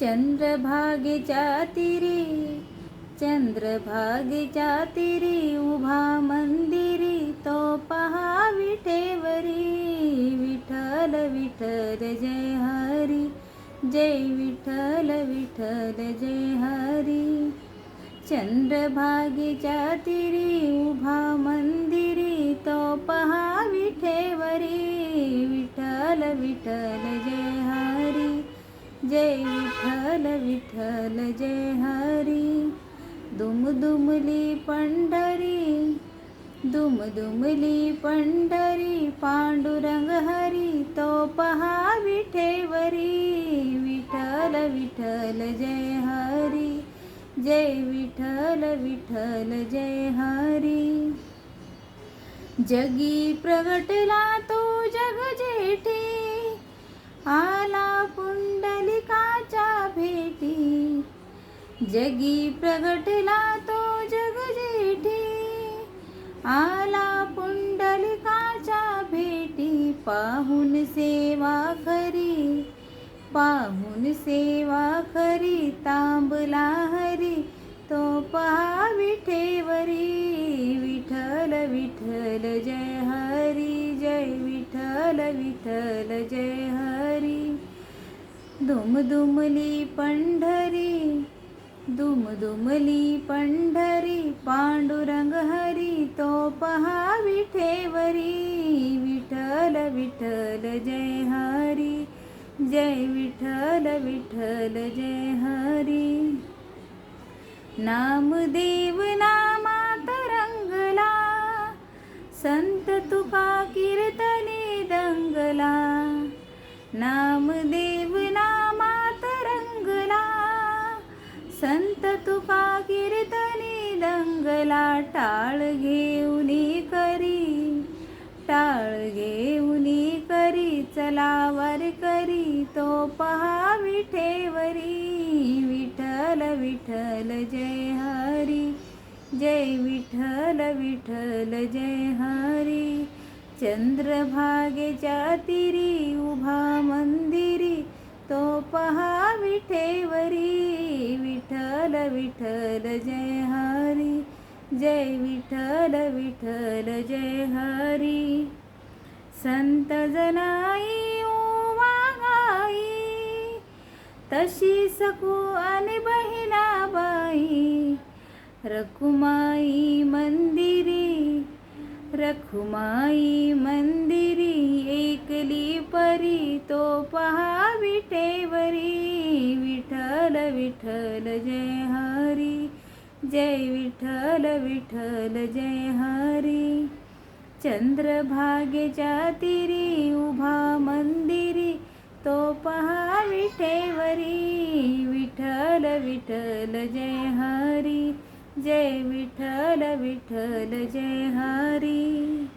चंद्रभागेच्या चातिरी चंद्रभागेच्या तिरी उभा मंदिरी तो पहा विठेवरी विठ्ठल विठल जय हरी जय विठ्ठल विठल जय हरी. चंद्रभागेच्या तिरी उभा मंदिरी तो पहा विठेवरी विठ्ठल विठल जय जय विठ्ठल विठ्ठल जय हरी. दुमदुमली पंढरी दुमदुमली पंढरी पांडुरंग हरी तो पहा विठेवरी. विठ्ठल विठ्ठल जय हरी जय विठ्ठल विठ्ठल जय हरी. जगी प्रगटला तो जग जेठी जगी प्रगटला तो जग जेठी. आला पुंडलिकाच्या भेटी पाहून सेवा खरी. पाहून सेवा खरी तांबला हरी. तो पहा विठेवरी विठल विठल जय हरी जय विठल विठ्ठल जय हरी. दुमदुमली पंढरी दुमदुमली पंढरी पांडुरंग हरी तो पहा विठेवरी विठ्ठल विठ्ठल जय हरी जय विठ्ठल विठ्ठल जय हरी. नामदेव नामात रंगला संत तुका कीर्तने दंगला. नामदेव संत तुका कीर्तनी दंगला टाळ घेऊनी करी टाळ घेऊनी करी चला वर करी तो पहा विठेवरी विठल विठल जय हरी जय विठल विठल जय हरी चंद्रभागेच्या तिरी उभा मंदिरी तो पहा विठेवरी विठ्ठल विठ्ठल जय हरी जय विठ्ठल विठ्ठल जय हरी. संत जनाई ओवा तशी सकू आणि बहिणाबाई रखुमाई मंदिरी रखुमाई मंदिरी एकली परी तो पहा विठेवरी विठ्ठल विठ्ठल जय हरी जय विठ्ठल विठ्ठल जय हरी. चंद्रभागेच्या तिरी उभा मंदिरी तो पहा विठेवरी. विठ्ठल विठ्ठल जय हरी जय विठ्ठल विठ्ठल जय हरी.